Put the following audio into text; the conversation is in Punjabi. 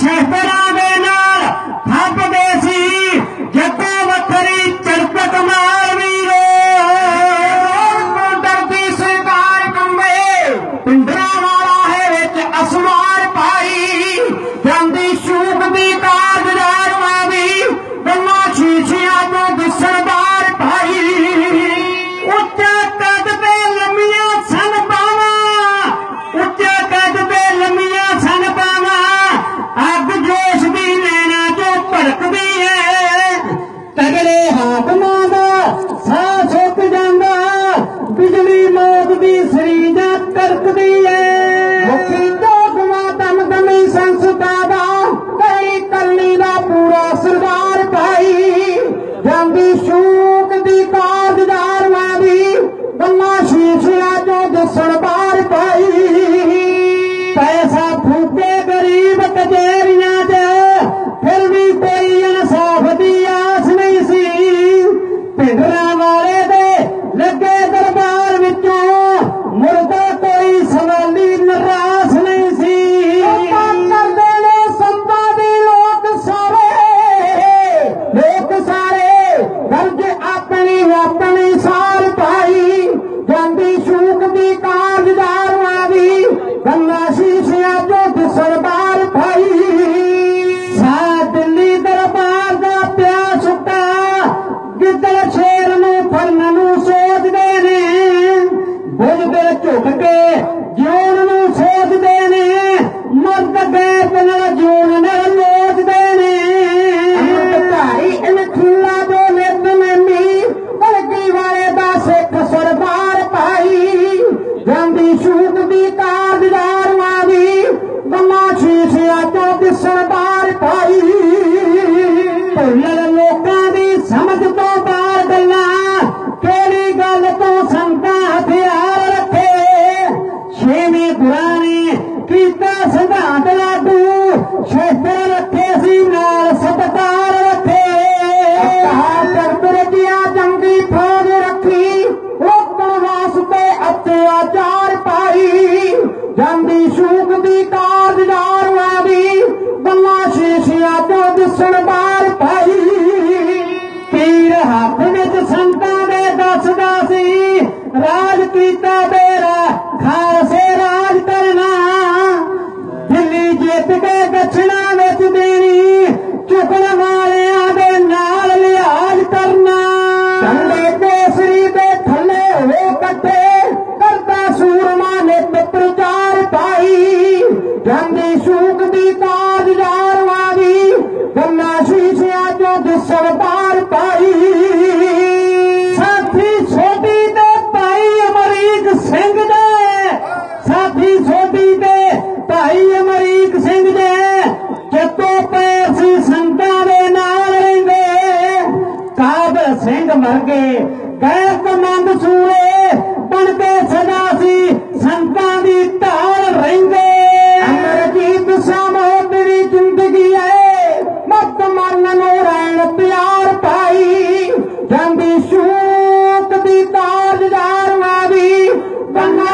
se esperaba. கற்குடைய ਚਾਰ ਪਾਈ। ਜਾਂਦੀ ਸ਼ੂਕ ਦੀ ਕਾਰ ਜਾਰਵਾ ਦੀ, ਗੱਲਾਂ ਸ਼ੀਸ਼ਿਆਂ ਤੋਂ ਦਿਸਣ ਬਾਰ ਪਾਈ। ਪੀਰ ਹੱਥ ਵਿੱਚ ਸੰਤਾਂ ਦੇ ਦੱਸਦਾ ਸੀ, ਰਾਜ ਕੀਤਾ ਮਰਗੇ ਗੈਰ ਕਮੰਦ ਸੂਏ ਬਣ ਕੇ ਸਦਾ ਸੀ ਸੰਤਾਂ ਦੀ ਢਾਲ ਰਹਿੰਦੇ। ਅਮਰਜੀਤ ਸਾਹਮਣੇ ਮੇਰੀ ਜ਼ਿੰਦਗੀ ਐ। ਮਤ ਮਰਨ ਨੂੰ ਰਹਿਣ ਪਿਆਰ ਪਾਈ। ਜਾਂਦੀ ਸ਼ੂਕ ਦੀ ਤਾਰ ਜਾਰ ਮਾਰੀ ਬੰਨਾ